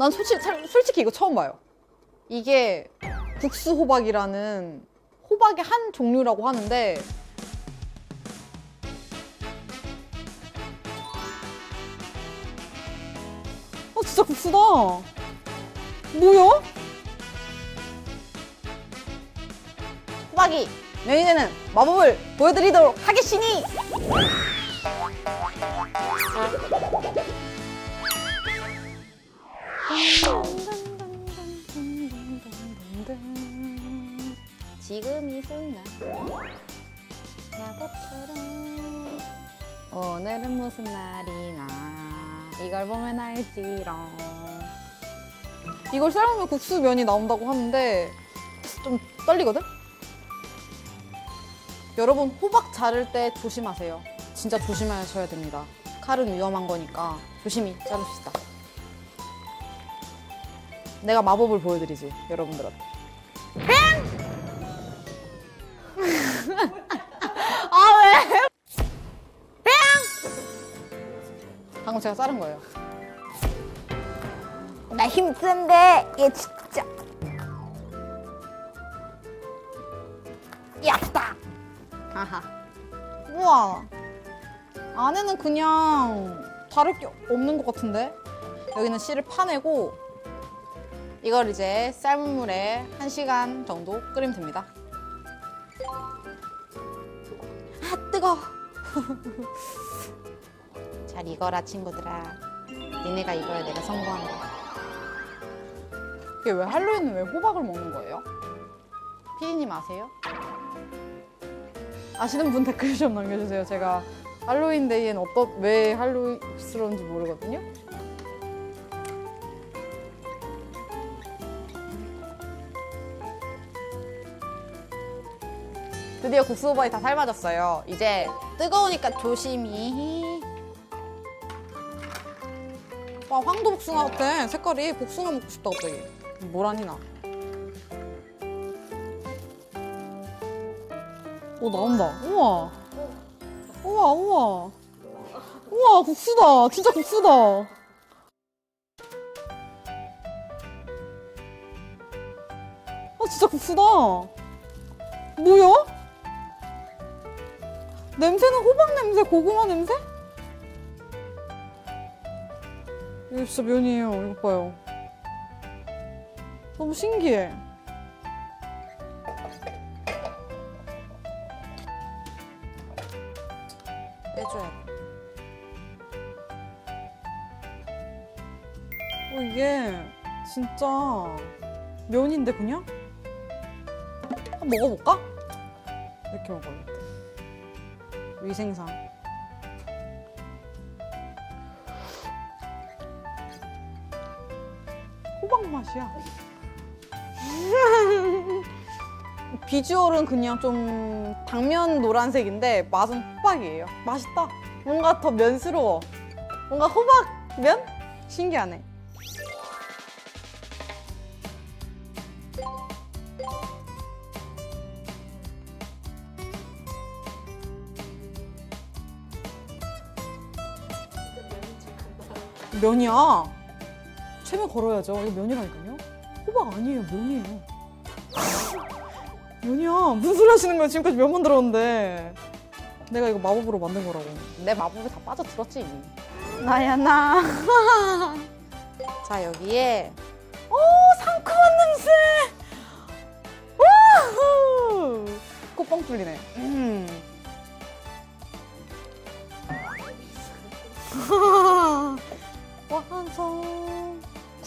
난 솔직히, 살- 솔직히 이거 처음 봐요. 이게 국수 호박이라는 호박의 한 종류라고 하는데 아 진짜 국수다. 뭐야? 호박이 되는 마법을 보여드리도록 하겠으니 지금 이 순간 야곱처럼 오늘은 무슨 날이나 이걸 보면 알지롱. 이걸 삶으면 국수면이 나온다고 하는데 좀 떨리거든? 여러분 호박 자를 때 조심하세요. 진짜 조심하셔야 됩니다. 칼은 위험한 거니까 조심히 자릅시다 내가 마법을 보여드리지 여러분들한테 아 왜? 방금 제가 자른 거예요. 나 힘센데 얘 진짜. 얍다. 아하. 우와. 안에는 그냥 다를 게 없는 것 같은데? 여기는 씨를 파내고 이걸 이제 삶은 물에 1시간 정도 끓이면 됩니다. 아 뜨거. 잘 익어라 친구들아. 니네가 익어야 내가 성공한다. 이게 왜 할로윈은 왜 호박을 먹는 거예요? 피디님 아세요? 아시는 분 댓글 좀 남겨주세요. 제가 할로윈 데이엔 어떤 왜 할로윈스러운지 모르거든요. 드디어 국수호박이 다 삶아졌어요. 이제 뜨거우니까 조심히. 와 황도 복숭아 같아. 색깔이 복숭아 먹고 싶다 갑자기. 모란이 나. 오 나온다. 우와. 우와 우와. 우와 국수다. 진짜 국수다. 아 진짜 국수다. 뭐야? 냄새는 호박 냄새, 고구마 냄새? 이거 진짜 면이에요. 이거 봐요. 너무 신기해. 빼줘야 돼. 어, 이게 진짜 면인데 그냥? 한번 먹어볼까? 이렇게 먹어야겠다. 위생상. 호박 맛이야. 비주얼은 그냥 좀 당면 노란색인데 맛은 호박이에요. 맛있다. 뭔가 더 면스러워. 뭔가 호박 면? 신기하네. 면이야. 최면 걸어야죠. 이거 면이라니까요. 호박 아니에요. 면이에요. 면이야. 무슨 소리 하시는 거예요? 지금까지 면만 들었는데. 내가 이거 마법으로 만든 거라고. 내 마법에 다 빠져들었지, 이미. 나야, 나. 자, 여기에. 오, 상큼한 냄새! 우후! 꽃뻥 뚫리네. 음.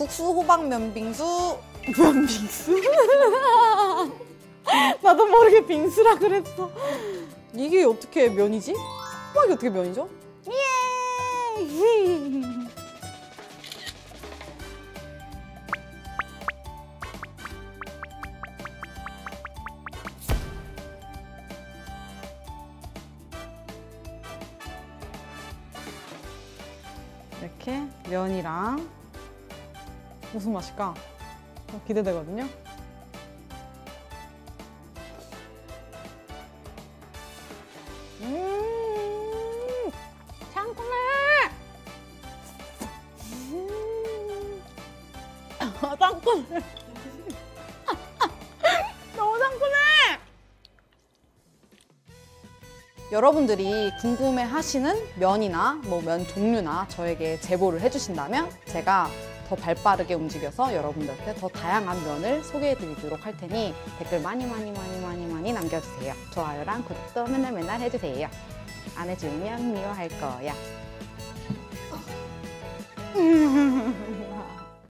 국수 호박 면빙수. 면빙수? 나도 모르게 빙수라 그랬어. 이게 어떻게 면이지? 호박이 어떻게 면이죠? 예! 이렇게 면이랑 무슨 맛일까? 어, 기대되거든요. 음. 음. 여러분들이 궁금해 하시는 면이나 뭐 면 종류나 저에게 제보를 해주신다면 제가 더 발빠르게 움직여서 여러분들한테 더 다양한 면을 소개해 드리도록 할 테니 댓글 많이 많이 많이 많이 많이 남겨주세요. 좋아요랑 구독도 맨날 맨날 해주세요. 안 해주면 미워할 거야.